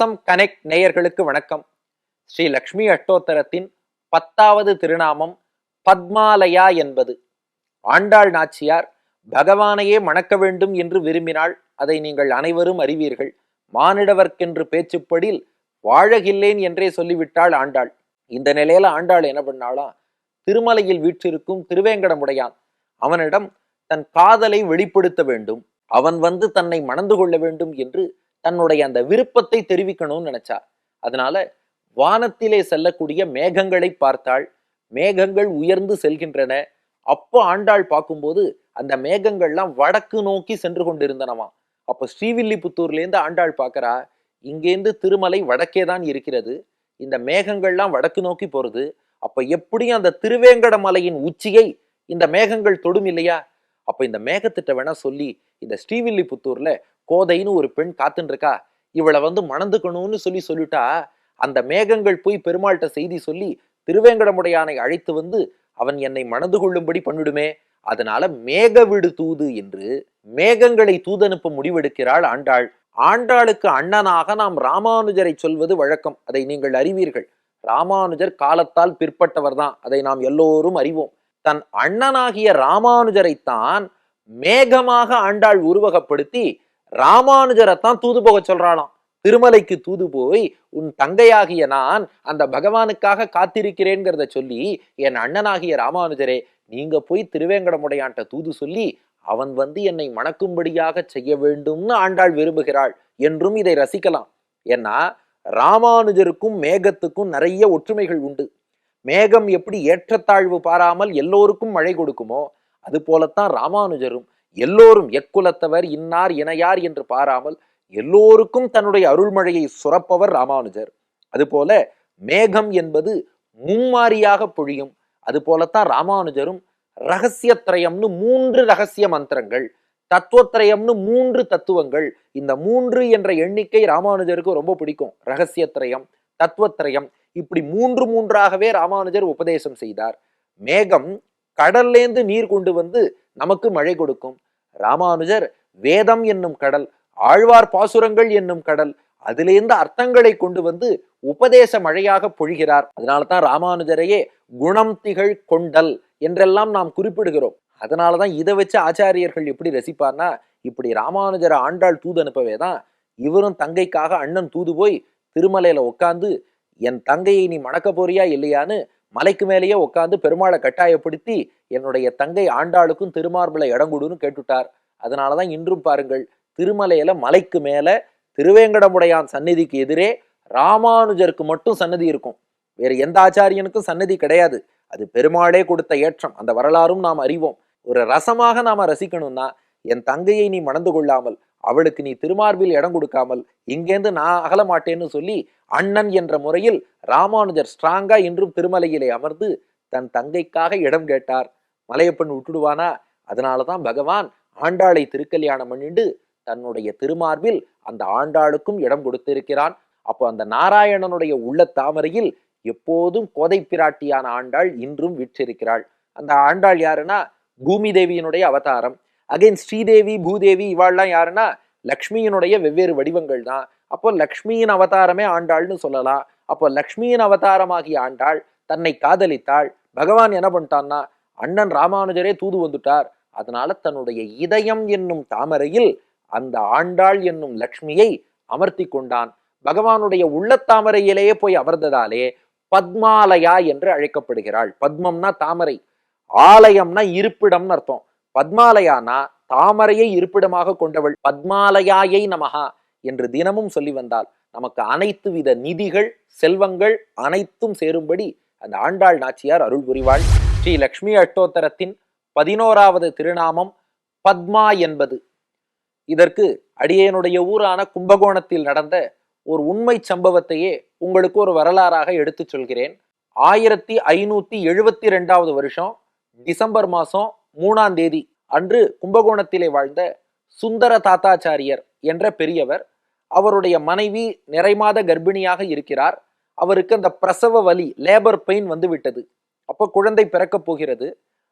ரசம் connect நேயர்களுக்கு வணக்கம். ஸ்ரீ லக்ஷ்மி அஷ்டோத்தரத்தின் பத்தாவது திருநாமம் பத்மாலயா என்பது. ஆண்டாள் நாச்சியார் பகவானையே மணக்க வேண்டும் என்று விரும்பினால் அதை நீங்கள் அனைவரும் அறிவீர்கள். மானிடவர்க்கென்று பேச்சுப்படில் வாழகில்லேன் என்றே சொல்லிவிட்டாள் ஆண்டாள். இந்த நிலையில ஆண்டாள் என்ன பண்ணாளாம் திருமலையில் வீற்றிருக்கும் திருவேங்கடமுடையான். அவனிடம் தன் காதலை வெளிப்படுத்த வேண்டும். அவன் வந்து தன்னை மணந்து கொள்ள வேண்டும் என்று தன்னுடைய அந்த விருப்பத்தை தெரிவிக்கணும்னு நினைச்சா. அதனால வானத்திலே செல்லக்கூடிய மேகங்களை பார்த்தாள். மேகங்கள் உயர்ந்து செல்கின்றன. அப்போ ஆண்டாள் பார்க்கும்போது அந்த மேகங்கள்லாம் வடக்கு நோக்கி சென்று கொண்டிருந்தனவா. அப்போ ஸ்ரீவில்லிபுத்தூர்லேருந்து ஆண்டாள் பார்க்கறா இங்கேருந்து திருமலை வடக்கே தான் இருக்கிறது. இந்த மேகங்கள்லாம் வடக்கு நோக்கி போறது. அப்ப எப்படியும் அந்த திருவேங்கட மலையின் உச்சியை இந்த மேகங்கள் தொடும் இல்லையா? அப்போ இந்த மேகத்திட்ட வேணா சொல்லி இந்த ஸ்ரீவில்லிபுத்தூர்ல கோதைன்னு ஒரு பெண் காத்துன்ருக்கா இவளை வந்து மணந்துக்கணும்னு சொல்லி சொல்லிட்டா அந்த மேகங்கள் போய் பெருமாள்கிட்ட செய்தி சொல்லி திருவேங்கடமுடையானை அழைத்து வந்து அவன் என்னை மணந்து கொள்ளும்படி பண்ணிடுமே அதனால மேக விடு தூது என்று மேகங்களை தூதனுப்ப முடிவெடுக்கிறாள் ஆண்டாள். ஆண்டாளுக்கு அண்ணனாக நாம் ராமானுஜரை சொல்வது வழக்கம் அதை நீங்கள் அறிவீர்கள். ராமானுஜர் காலத்தால் பிற்பட்டவர் தான் அதை நாம் எல்லோரும் அறிவோம். தன் அண்ணனாகிய ராமானுஜரைத்தான் மேகமாக ஆண்டாள் உருவகப்படுத்தி ராமானுஜரைத்தான் தூது போக சொல்றாளாம். திருமலைக்கு தூது போய் உன் தங்கையாகிய நான் அந்த பகவானுக்காக காத்திருக்கிறேங்கிறத சொல்லி என் அண்ணனாகிய ராமானுஜரே நீங்க போய் திருவேங்கடமுடையான்ட்ட தூது சொல்லி அவன் வந்து என்னை மணக்கும்படியாக செய்ய வேண்டும்னு ஆண்டாள் விரும்புகிறாள் என்றும் இதை ரசிக்கலாம். ஏன்னா ராமானுஜருக்கும் மேகத்துக்கும் நிறைய ஒற்றுமைகள் உண்டு. மேகம் எப்படி ஏற்றத்தாழ்வு பாராமல் எல்லோருக்கும் மழை கொடுக்குமோ அது போலத்தான் ராமானுஜரும் எல்லோரும் எக்குலத்தவர் இன்னார் இணையார் என்று பாராமல் எல்லோருக்கும் தன்னுடைய அருள்மழையை சுரப்பவர் ராமானுஜர். அதுபோல மேகம் என்பது மும்மாரியாக பொழியும். அது போலத்தான் ராமானுஜரும் ரகசியத்திரயம்னு மூன்று ரகசிய மந்திரங்கள் தத்துவத்திரயம்னு மூன்று தத்துவங்கள் இந்த மூன்று என்ற எண்ணிக்கை ராமானுஜருக்கு ரொம்ப பிடிக்கும். ரகசியத்ரயம் தத்துவத்ரயம் இப்படி மூன்று மூன்றாகவே ராமானுஜர் உபதேசம் செய்தார். மேகம் கடல்லேந்து நீர் கொண்டு வந்து நமக்கு மழை கொடுக்கும். ராமானுஜர் வேதம் என்னும் கடல் ஆழ்வார் பாசுரங்கள் என்னும் கடல் அதிலேந்து அர்த்தங்களை கொண்டு வந்து உபதேச மழையாக பொழிகிறார். அதனால தான் ராமானுஜரையே குணம் திகழ் கொண்டல் என்றெல்லாம் நாம் குறிப்பிடுகிறோம். அதனாலதான் இதை வச்சு ஆச்சாரியர்கள் எப்படி ரசிப்பார்னா இப்படி ராமானுஜரை ஆண்டாள் தூது அனுப்பவே தான் இவரும் தங்கைக்காக அண்ணன் தூது போய் திருமலையில உட்காந்து என் தங்கையை நீ மணக்க போறியா இல்லையான்னு மலைக்கு மேலேயே உட்காந்து பெருமாளை கட்டாயப்படுத்தி என்னுடைய தங்கை ஆண்டாளுக்கும் திருமார்பலை இடங்குடுன்னு கேட்டுட்டார். அதனாலதான் இன்றும் பாருங்கள் திருமலையில மலைக்கு மேல திருவேங்கடமுடையான் சந்நிதிக்கு எதிரே ராமானுஜருக்கு மட்டும் சன்னதி இருக்கும். வேறு எந்த ஆச்சாரியனுக்கும் சன்னதி கிடையாது. அது பெருமாளே கொடுத்த ஏற்றம். அந்த வரலாறும் நாம் அறிவோம். ஒரு ரசமாக நாம ரசிக்கணும்னா என் தங்கையை நீ மணந்து கொள்ளாமல் அவளுக்கு நீ திருமார்பில் இடம் கொடுக்காமல் இங்கேருந்து நான் அகலமாட்டேன்னு சொல்லி அண்ணன் என்ற முறையில் ராமானுஜர் ஸ்ட்ராங்கா இன்றும் திருமலையிலே அமர்ந்து தன் தங்கைக்காக இடம் கேட்டார். மலையப்பன் விட்டுடுவானா? அதனால தான் பகவான் ஆண்டாளை திருக்கல்யாணம் பண்ணிண்டு தன்னுடைய திருமார்பில் அந்த ஆண்டாளுக்கும் இடம் கொடுத்திருக்கிறான். அப்போ அந்த நாராயணனுடைய உள்ள தாமரையில் எப்போதும் கோதை பிராட்டியான ஆண்டாள் இன்றும் விற்றிருக்கிறாள். அந்த ஆண்டாள் யாருன்னா பூமி தேவியினுடைய அவதாரம். அகைன் ஸ்ரீதேவி பூதேவி இவாள்லாம் யாருன்னா லக்ஷ்மியினுடைய வெவ்வேறு வடிவங்கள் தான். அப்போ லக்ஷ்மியின் அவதாரமே ஆண்டாள்னு சொல்லலாம். அப்போ லக்ஷ்மியின் அவதாரமாகிய ஆண்டாள் தன்னை காதலித்தாள். பகவான் என்ன பண்ணிட்டான்னா அண்ணன் ராமானுஜரே தூது வந்துட்டார். அதனால தன்னுடைய இதயம் என்னும் தாமரையில் அந்த ஆண்டாள் என்னும் லக்ஷ்மியை அமர்த்தி கொண்டான். பகவானுடைய உள்ளத்தாமரையிலேயே போய் அமர்ந்ததாலே பத்மாலயா என்று அழைக்கப்படுகிறாள். பத்மம்னா தாமரை ஆலயம்னா இருப்பிடம்னு அர்த்தம். பத்மாலயானா தாமரையை இருப்பிடமாக கொண்டவள் பத்மாலயாயை நமகா என்று தினமும் சொல்லி வந்தால் நமக்கு அனைத்து வித நிதிகள் செல்வங்கள் அனைத்தும் சேரும்படி அந்த ஆண்டாள் நாச்சியார் அருள் புரிவாள். ஸ்ரீ லக்ஷ்மி அஷ்டோத்தரத்தின் பதினோராவது திருநாமம் பத்மா என்பது. இதற்கு அடியனுடைய ஊரான கும்பகோணத்தில் நடந்த ஒரு உண்மை சம்பவத்தையே உங்களுக்கு ஒரு வரலாறாக எடுத்துச் சொல்கிறேன். ஆயிரத்தி ஐநூத்தி எழுபத்தி ரெண்டாவது வருஷம் டிசம்பர் மாசம் மூணாம் தேதி அன்று கும்பகோணத்திலே வாழ்ந்த சுந்தர தாத்தாச்சாரியர் என்ற பெரியவர் அவருடைய மனைவி நிறைமாத கர்ப்பிணியாக இருக்கிறார். அவருக்கு அந்த பிரசவ வலி லேபர் பெயின் வந்து விட்டது அப்போ குழந்தை பிறக்கப் போகிறது.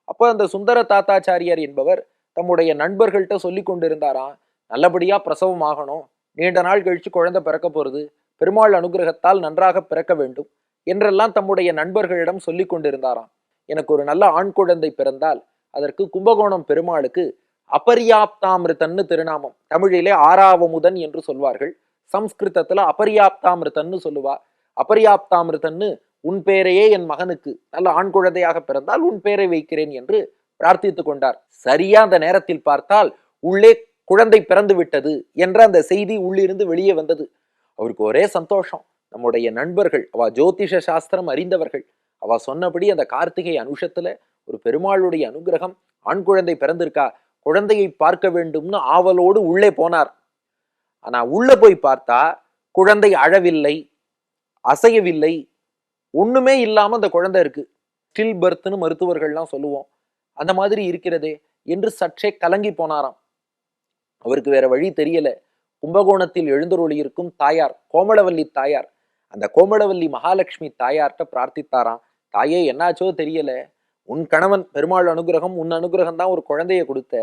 அப்போ அந்த சுந்தர தாத்தாச்சாரியார் என்பவர் தம்முடைய நண்பர்கள்ட்ட சொல்லி கொண்டிருந்தாராம் நல்லபடியாக பிரசவம் ஆகணும் நீண்ட நாள் கழிச்சு குழந்தை பிறக்க போகிறது பெருமாள் அனுகிரகத்தால் நன்றாக பிறக்க வேண்டும் என்றெல்லாம் தம்முடைய நண்பர்களிடம் சொல்லிக் கொண்டிருந்தாராம். எனக்கு ஒரு நல்ல ஆண் குழந்தை பிறந்தால் அதற்கு கும்பகோணம் பெருமாளுக்கு அபரியாப்தாமிருத்தன்னு திருநாமம். தமிழிலே ஆறாவமுதன் என்று சொல்வார்கள். சம்ஸ்கிருதத்துல அபரியாப்தாமிருத்தன்னு சொல்லுவா. அபரியாப்தாமிருத்தன்னு உன் பேரையே என் மகனுக்கு நல்ல ஆண் குழந்தையாக பிறந்தால் உன் பேரை வைக்கிறேன் என்று பிரார்த்தித்துக் கொண்டார். சரியா அந்த நேரத்தில் பார்த்தால் உள்ளே குழந்தை பிறந்து விட்டது என்ற அந்த செய்தி உள்ளிருந்து வெளியே வந்தது. அவருக்கு ஒரே சந்தோஷம். நம்முடைய நண்பர்கள் அவ ஜோதிஷ சாஸ்திரம் அறிந்தவர்கள். அவ சொன்னபடி அந்த கார்த்திகை அனுஷத்துல ஒரு பெருமாளுடைய அனுகிரகம் ஆண் குழந்தை பிறந்திருக்கா? குழந்தையை பார்க்க வேண்டும்னு ஆவலோடு உள்ளே போனார். ஆனா உள்ள போய் பார்த்தா குழந்தை அழவில்லை அசையவில்லை ஒண்ணுமே இல்லாம அந்த குழந்தை இருக்கு. ஸ்டில் பர்த்னு மருத்துவர்கள்லாம் சொல்லுவோம். அந்த மாதிரி இருக்கிறதே என்று சற்றே கலங்கி போனாராம். அவருக்கு வேற வழி தெரியல. கும்பகோணத்தில் எழுந்தருளியிருக்கும் தாயார் கோமளவல்லி தாயார். அந்த கோமளவல்லி மகாலட்சுமி தாயார்கிட்ட பிரார்த்தித்தாராம். தாயே என்னாச்சோ தெரியல. உன் கணவன் பெருமாள் அனுகிரகம் உன் அனுகிரகம் தான் ஒரு குழந்தைய கொடுத்த.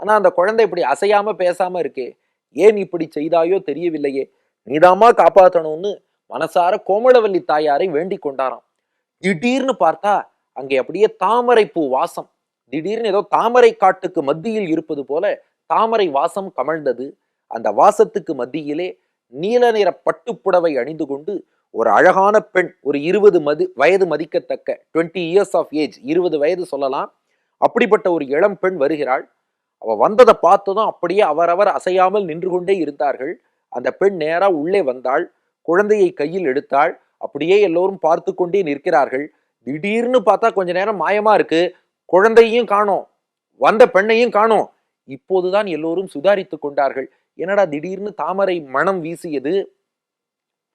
ஆனால் அந்த குழந்தை இப்படி அசையாம பேசாம இருக்கே ஏன் இப்படி செய்தாயோ தெரியவில்லையே. நீதாமா காப்பாற்றணும்னு மனசார கோமளவல்லி தாயாரை வேண்டிக் கொண்டாராம். திடீர்னு பார்த்தா அங்கே அப்படியே தாமரை பூ வாசம். திடீர்னு ஏதோ தாமரை காட்டுக்கு மத்தியில் இருப்பது போல தாமரை வாசம் கமழ்ந்தது. அந்த வாசத்துக்கு மத்தியிலே நீல நிற பட்டுப்புடவை அணிந்து கொண்டு ஒரு அழகான பெண் ஒரு இருபது மதி வயது மதிக்கத்தக்க டுவெண்ட்டி இயர்ஸ் ஆஃப் ஏஜ் இருபது வயது சொல்லலாம். அப்படிப்பட்ட ஒரு இளம் பெண் வருகிறாள். அவள் வந்ததை பார்த்ததும் அப்படியே அவரவர் அசையாமல் நின்று கொண்டே இருந்தார்கள். அந்த பெண் நேராக உள்ளே வந்தாள். குழந்தையை கையில் எடுத்தாள். அப்படியே எல்லோரும் பார்த்து கொண்டே நிற்கிறார்கள். திடீர்னு பார்த்தா கொஞ்ச நேரம் மாயமா இருக்கு. குழந்தையும் காணோம். வந்த பெண்ணையும் காணோம். இப்போதுதான் எல்லோரும் சுதாரித்து கொண்டார்கள். என்னடா திடீர்னு தாமரை மனம் வீசியது?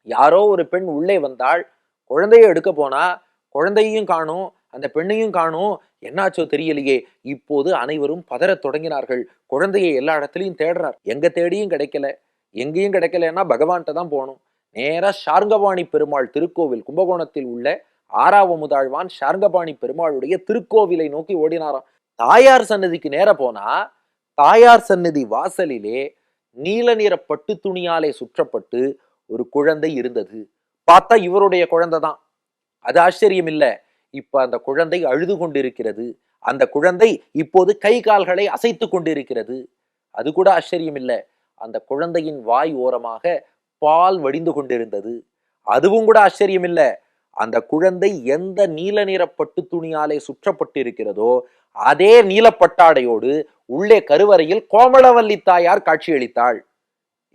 யாரோ ஒரு பெண் உள்ளே வந்தாள். குழந்தையை எடுக்க போனா குழந்தையையும் காணும் அந்த பெண்ணையும் காணும். என்னாச்சோ தெரியலையே. இப்போது அனைவரும் பதறத் தொடங்கினார்கள். குழந்தையை எல்லா இடத்துலையும் தேடுறார். எங்க தேடியும் கிடைக்கல. எங்கேயும் கிடைக்கலன்னா பகவான்கிட்ட தான் போகணும். நேரா ஷார்கபாணி பெருமாள் திருக்கோவில் கும்பகோணத்தில் உள்ள ஆறாவமுதாழ்வான் ஷார்கபாணி பெருமாளுடைய திருக்கோவிலை நோக்கி ஓடினாராம். தாயார் சன்னதிக்கு நேர போனா தாயார் சன்னதி வாசலிலே நீல நிற பட்டு துணியாலே சுற்றப்பட்டு ஒரு குழந்தை இருந்தது. பார்த்தா இவருடைய குழந்தை தான். அது ஆச்சரியம் இல்லை. இப்ப அந்த குழந்தை அழுது கொண்டிருக்கிறது. அந்த குழந்தை இப்போது கை கால்களை அசைத்து கொண்டிருக்கிறது. அது கூட ஆச்சரியம் இல்லை. அந்த குழந்தையின் வாய் ஓரமாக பால் வடிந்து கொண்டிருந்தது. அதுவும் கூட ஆச்சரியம் இல்லை. அந்த குழந்தை எந்த நீல நிற பட்டு துணியாலே சுற்றப்பட்டிருக்கிறதோ அதே நீலப்பட்டாடையோடு உள்ளே கருவறையில் கோமளவல்லி தாயார் காட்சியளித்தாள்.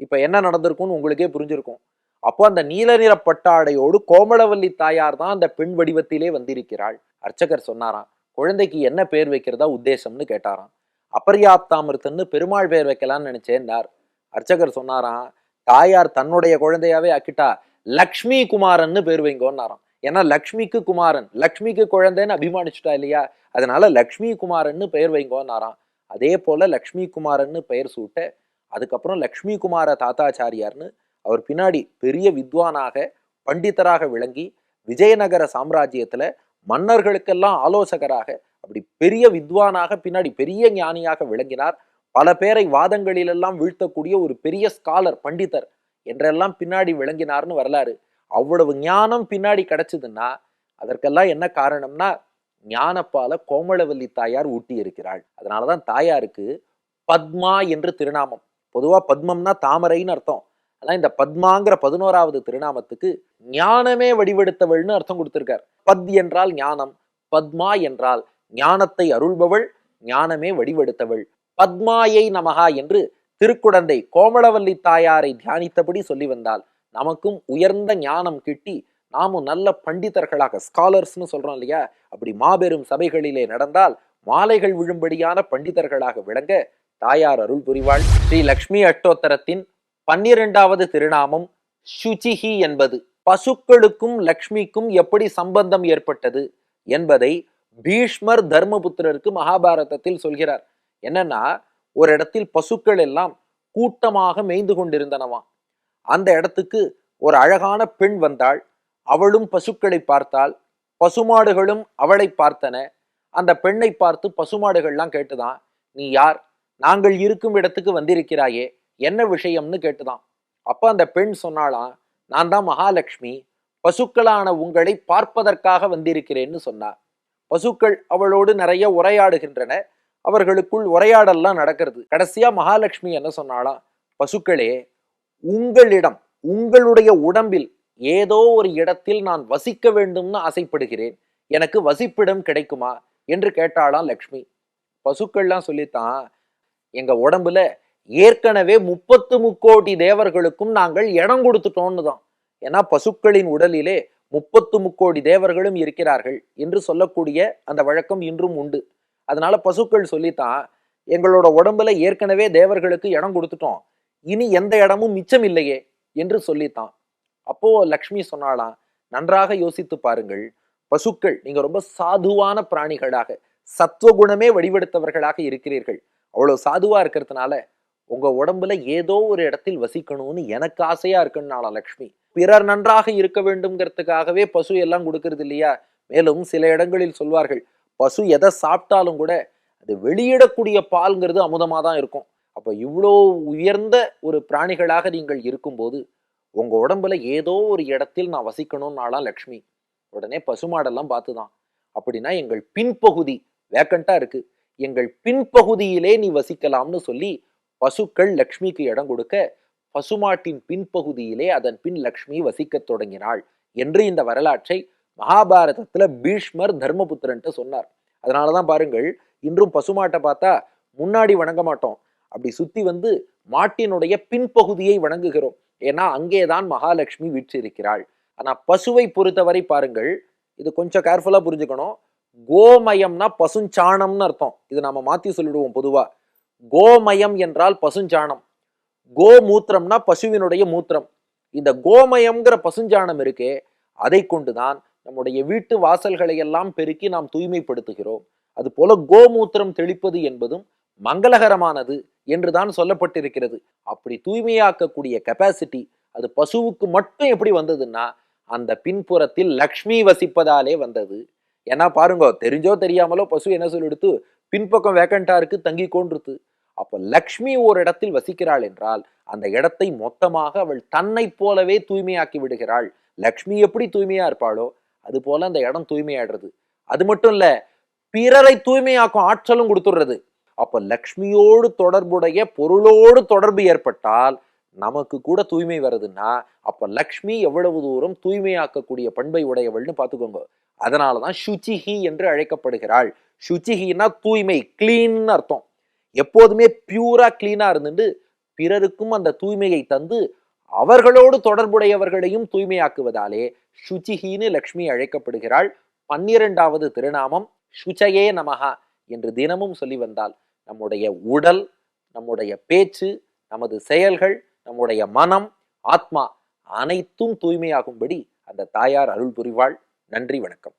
இப்போ என்ன நடந்திருக்கும்னு உங்களுக்கே புரிஞ்சிருக்கும். அப்போ அந்த நீல நிற பட்டாடையோடு கோமளவல்லி தாயார் தான் அந்த பெண் வடிவத்திலே வந்திருக்கிறாள். அர்ச்சகர் சொன்னாராம் குழந்தைக்கு என்ன பேர் வைக்கிறதா உத்தேசம்னு கேட்டாராம். அபர்யாப்தாமிருத்தன்னு பெருமாள் பேர் வைக்கலாம்னு நினைச்சேன்னார் அர்ச்சகர் சொன்னாராம் தாயார் தன்னுடைய குழந்தையாவே ஆக்கிட்டா லக்ஷ்மி குமாரன்னு பேர் வைங்கோன்னாராம். ஏன்னா லக்ஷ்மிக்கு குமாரன் லக்ஷ்மிக்கு குழந்தைன்னு அபிமானிச்சுட்டா இல்லையா? அதனால லக்ஷ்மி குமாரன்னு பெயர் வைங்கோன்னாராம். அதே போல லக்ஷ்மி குமாரன்னு பெயர் சூட்ட அதுக்கப்புறம் லக்ஷ்மி குமார தாத்தாச்சாரியார்னு அவர் பின்னாடி பெரிய வித்வானாக பண்டிதராக விளங்கி விஜயநகர சாம்ராஜ்யத்தில் மன்னர்களுக்கெல்லாம் ஆலோசகராக அப்படி பெரிய வித்வானாக பின்னாடி பெரிய ஞானியாக விளங்கினார். பல பேரை வாதங்களிலெல்லாம் வீழ்த்தக்கூடிய ஒரு பெரிய ஸ்காலர் பண்டிதர் என்றெல்லாம் பின்னாடி விளங்கினார்னு வரலாறு. அவ்வளவு ஞானம் பின்னாடி கிடைச்சதுன்னா அதற்கெல்லாம் என்ன காரணம்னா ஞானப்பால கோமளவல்லி தாயார் ஊட்டி இருக்கிறாள் அதனாலதான் தாயாருக்கு பத்மா என்று திருநாமம். பொதுவாக பத்மம்னா தாமரைன்னு அர்த்தம். ஆனால் இந்த பத்மாங்கிற பதினோராவது திருநாமத்துக்கு ஞானமே வடிவெடுத்தவள்னு அர்த்தம் கொடுத்துருக்கார். பத் என்றால் ஞானம் பத்மா என்றால் ஞானத்தை அருள்பவள் ஞானமே வடிவெடுத்தவள். பத்மாயை நமகா என்று திருக்குடந்தை கோமளவல்லி தாயாரை தியானித்தபடி சொல்லி வந்தால் நமக்கும் உயர்ந்த ஞானம் கிட்டி நாமும் நல்ல பண்டிதர்களாக ஸ்காலர்ஸ்னு சொல்றோம் இல்லையா? அப்படி மாபெரும் சபைகளிலே நடந்தால் மாலைகள் விழும்படியான பண்டிதர்களாக விளங்க தாயார் அருள் புரிவாள். ஸ்ரீ லக்ஷ்மி அட்டோத்தரத்தின் பன்னிரெண்டாவது திருநாமம் சுச்சிஹி என்பது. பசுக்களுக்கும் லக்ஷ்மிக்கும் எப்படி சம்பந்தம் ஏற்பட்டது என்பதை பீஷ்மர் தர்மபுத்திரருக்கு மகாபாரதத்தில் சொல்கிறார். என்னன்னா ஒரு இடத்தில் பசுக்கள் எல்லாம் கூட்டமாக மேய்ந்து கொண்டிருந்தனவாம் அந்த இடத்துக்கு ஒரு அழகான பெண் வந்தாள். அவளும் பசுக்களை பார்த்தாள். பசுமாடுகளும் அவளை பார்த்தன. அந்த பெண்ணை பார்த்து பசுமாடுகள்லாம் கேட்டுதான் நீ யார்? நாங்கள் இருக்கும் இடத்துக்கு வந்திருக்கிறாயே என்ன விஷயம்னு கேட்டுதான். அப்ப அந்த பெண் சொன்னாளாம் நான் தான் மகாலட்சுமி பசுக்களான உங்களை பார்ப்பதற்காக வந்திருக்கிறேன்னு சொன்னார் பசுக்கள் அவளோடு நிறைய உரையாடுகின்றன அவர்களுக்குள் உரையாடல்லாம் நடக்கிறது. கடைசியா மகாலட்சுமி என்ன சொன்னாலாம் பசுக்களே உங்களிடம் உங்களுடைய உடம்பில் ஏதோ ஒரு இடத்தில் நான் வசிக்க வேண்டும்னு ஆசைப்படுகிறேன். எனக்கு வசிப்பிடம் கிடைக்குமா? என்று கேட்டாளாம் லக்ஷ்மி. பசுக்கள்லாம் சொல்லித்தான் எங்க உடம்புல ஏற்கனவே முப்பத்து முக்கோடி தேவர்களுக்கும் நாங்கள் இடம் கொடுத்துட்டோம்னு தான் ஏன்னா பசுக்களின் உடலிலே முப்பத்து முக்கோடி தேவர்களும் இருக்கிறார்கள் என்று சொல்லக்கூடிய அந்த வழக்கம் இன்றும் உண்டு. அதனால பசுக்கள் சொல்லித்தான் எங்களோட உடம்புல ஏற்கனவே தேவர்களுக்கு இடம் கொடுத்துட்டோம். இனி எந்த இடமும் மிச்சம் இல்லையே என்று சொல்லித்தான். அப்போ லக்ஷ்மி சொன்னாலாம் நன்றாக யோசித்து பாருங்கள் பசுக்கள் நீங்க ரொம்ப சாதுவான பிராணிகளாக சத்துவகுணமே வடிவெடுத்தவர்களாக இருக்கிறீர்கள். அவ்வளோ சாதுவாக இருக்கிறதுனால உங்கள் உடம்புல ஏதோ ஒரு இடத்தில் வசிக்கணும்னு எனக்கு ஆசையா இருக்குன்னாலா லக்ஷ்மி? பிறர் நன்றாக இருக்க வேண்டும்ங்கிறதுக்காகவே பசு எல்லாம் கொடுக்கறது இல்லையா? மேலும் சில இடங்களில் சொல்வார்கள் பசு எதை சாப்பிட்டாலும் கூட அது வெளியிடக்கூடிய பால்ங்கிறது அமுதமாக தான் இருக்கும். அப்போ இவ்வளோ உயர்ந்த ஒரு பிராணிகளாக நீங்கள் இருக்கும்போது உங்கள் உடம்புல ஏதோ ஒரு இடத்தில் நான் வசிக்கணும்னாலாம் லக்ஷ்மி? உடனே பசுமாடெல்லாம் பார்த்துதான் அப்படின்னா எங்கள் பின்பகுதி வேக்கண்ட்டாக இருக்குது எங்கள் பின்பகுதியிலே நீ வசிக்கலாம்னு சொல்லி பசுக்கள் லக்ஷ்மிக்கு இடம் கொடுக்க பசுமாட்டின் பின்பகுதியிலே அதன் பின் லக்ஷ்மி வசிக்கத் தொடங்கினாள் என்று இந்த வரலாற்றை மகாபாரதத்துல பீஷ்மர் தர்மபுத்திரன்ட்டு சொன்னார். அதனாலதான் பாருங்கள் இன்றும் பசுமாட்டை பார்த்தா முன்னாடி வணங்க மாட்டோம். அப்படி சுத்தி வந்து மாட்டினுடைய பின்பகுதியை வணங்குகிறோம். ஏன்னா அங்கேதான் மகாலட்சுமி வீற்றிருக்கிறாள். ஆனா பசுவை பொறுத்தவரை பாருங்கள் இது கொஞ்சம் கேர்ஃபுல்லா புரிஞ்சுக்கணும். கோமயம்னா பசுஞ்சாணம்னு அர்த்தம். இது நாம மாத்தி சொல்லிடுவோம் பொதுவா. கோமயம் என்றால் பசுஞ்சாணம். கோமூத்திரம்னா பசுவினுடைய மூத்திரம். இந்த கோமயம்ங்கிற பசுஞ்சாணம் இருக்கே அதை கொண்டுதான் நம்முடைய வீட்டு வாசல்களை எல்லாம் பெருக்கி நாம் தூய்மைப்படுத்துகிறோம். அது போல கோமூத்திரம் தெளிப்பது என்பதும் மங்களகரமானது என்றுதான் சொல்லப்பட்டிருக்கிறது. அப்படி தூய்மையாக்கக்கூடிய கெப்பாசிட்டி அது பசுவுக்கு மட்டும் எப்படி வந்ததுன்னா அந்த பின்புறத்தில் லக்ஷ்மி வசிப்பதாலே வந்தது. ஏன்னா பாருங்க தெரிஞ்சோ தெரியாமலோ பசு என்ன சொல்லிடுத்து? பின்பக்கம் வேக்கண்டா இருக்கு தங்கி கொண்டிருத்து அப்ப லக்ஷ்மி ஒரு இடத்தில் வசிக்கிறாள் என்றால் அந்த இடத்தை மொத்தமாக அவள் தன்னை போலவே தூய்மையாக்கி விடுகிறாள். லக்ஷ்மி எப்படி தூய்மையா இருப்பாளோ அது போல அந்த இடம் தூய்மையாடுறது அது மட்டும் இல்ல பிறரை தூய்மையாக்கும் ஆற்றலும் கொடுத்துடுறது. அப்ப லக்ஷ்மியோடு தொடர்புடைய பொருளோடு தொடர்பு ஏற்பட்டால் நமக்கு கூட தூய்மை வருதுன்னா அப்ப லக்ஷ்மி எவ்வளவு தூரம் தூய்மையாக்கக்கூடிய பண்பை உடையவள்னு பார்த்துக்கோங்க. அதனாலதான் சுச்சிஹி என்று அழைக்கப்படுகிறாள். சுச்சிஹின்னா தூய்மை கிளீன் அர்த்தம். எப்போதுமே பியூரா கிளீனா இருந்துட்டு பிறருக்கும் அந்த தூய்மையை தந்து அவர்களோடு தொடர்புடையவர்களையும் தூய்மையாக்குவதாலே சுச்சிஹின்னு லக்ஷ்மி அழைக்கப்படுகிறாள். பன்னிரண்டாவது திருநாமம் சுச்சையே நமகா என்று தினமும் சொல்லி வந்தால் நம்முடைய உடல் நம்முடைய பேச்சு நமது செயல்கள் நம்முடைய மனம் ஆத்மா அனைத்தும் தூய்மையாகும்படி அந்த தாயார் அருள் புரிவாள். நன்றி வணக்கம்.